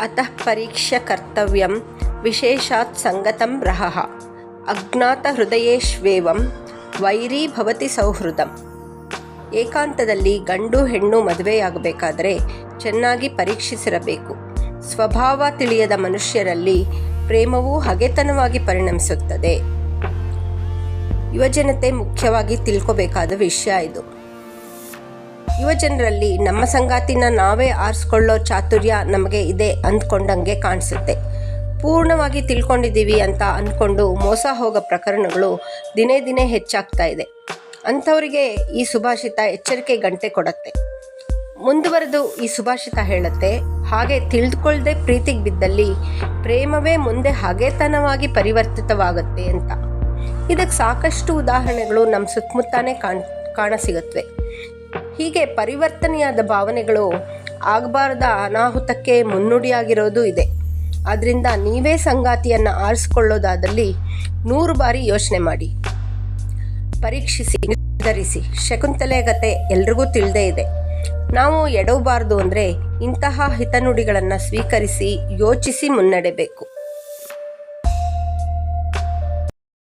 ಅತಃ ಪರೀಕ್ಷ ಕರ್ತವ್ಯಂ ವಿಶೇಷಾತ್ ಸಂಗತಂ ರಹಃ ಅಜ್ಞಾತ ಹೃದಯೇಷ್ವೇವಂ ವೈರಿ ಭವತಿ ಸೌಹೃದಂ ಏಕಾಂತದಲ್ಲಿ ಗಂಡು ಹೆಣ್ಣು ಮದುವೆಯಾಗಬೇಕಾದರೆ ಚೆನ್ನಾಗಿ ಪರೀಕ್ಷಿಸಿರಬೇಕು। ಸ್ವಭಾವ ತಿಳಿಯದ ಮನುಷ್ಯರಲ್ಲಿ ಪ್ರೇಮವು ಹಗೆತನವಾಗಿ ಪರಿಣಮಿಸುತ್ತದೆ। ಯುವಜನತೆ ಮುಖ್ಯವಾಗಿ ತಿಳ್ಕೋಬೇಕಾದ ವಿಷಯ ಇದು। ಯುವಜನರಲ್ಲಿ ನಮ್ಮ ಸಂಗಾತಿನ ನಾವೇ ಆರಿಸ್ಕೊಳ್ಳೋ ಚಾತುರ್ಯ ನಮಗೆ ಇದೆ ಅಂದ್ಕೊಂಡಂಗೆ ಕಾಣಿಸುತ್ತೆ. ಪೂರ್ಣವಾಗಿ ತಿಳ್ಕೊಂಡಿದ್ದೀವಿ ಅಂತ ಅಂದ್ಕೊಂಡು ಮೋಸ ಹೋಗೋ ಪ್ರಕರಣಗಳು ದಿನೇ ದಿನೇ ಹೆಚ್ಚಾಗ್ತಾ ಇದೆ. ಅಂಥವರಿಗೆ ಈ ಸುಭಾಷಿತ ಎಚ್ಚರಿಕೆ ಗಂಟೆ ಕೊಡತ್ತೆ. ಮುಂದುವರೆದು ಈ ಸುಭಾಷಿತ ಹೇಳುತ್ತೆ, ಹಾಗೆ ತಿಳಿದುಕೊಳ್ಳದೆ ಪ್ರೀತಿಗೆ ಬಿದ್ದಲ್ಲಿ ಪ್ರೇಮವೇ ಮುಂದೆ ಹಗೆತನವಾಗಿ ಪರಿವರ್ತಿತವಾಗುತ್ತೆ ಅಂತ. ಇದಕ್ಕೆ ಸಾಕಷ್ಟು ಉದಾಹರಣೆಗಳು ನಮ್ಮ ಸುತ್ತಮುತ್ತಾನೇ ಕಾಣ್ ಕಾಣಸಿಗುತ್ತವೆ ಹೀಗೆ ಪರಿವರ್ತನೆಯಾದ ಭಾವನೆಗಳು ಆಗಬಾರದ ಅನಾಹುತಕ್ಕೆ ಮುನ್ನುಡಿಯಾಗಿರೋದು ಇದೆ. ಆದ್ದರಿಂದ ನೀವೇ ಸಂಗಾತಿಯನ್ನು ಆರಿಸಿಕೊಳ್ಳೋದಾದಲ್ಲಿ ನೂರು ಬಾರಿ ಯೋಚನೆ ಮಾಡಿ. ಪರೀಕ್ಷಿಸಿ, ನಿರ್ಧರಿಸಿ, ಶಕುಂತಲೆ ಕತೆ ಎಲ್ರಿಗೂ ತಿಳಿದೇ ಇದೆ. ನಾವು ಎಡವಬಾರ್ದು ಅಂದರೆ ಇಂತಹ ಹಿತನುಡಿಗಳನ್ನು ಸ್ವೀಕರಿಸಿ, ಯೋಚಿಸಿ ಮುನ್ನಡೆಬೇಕು.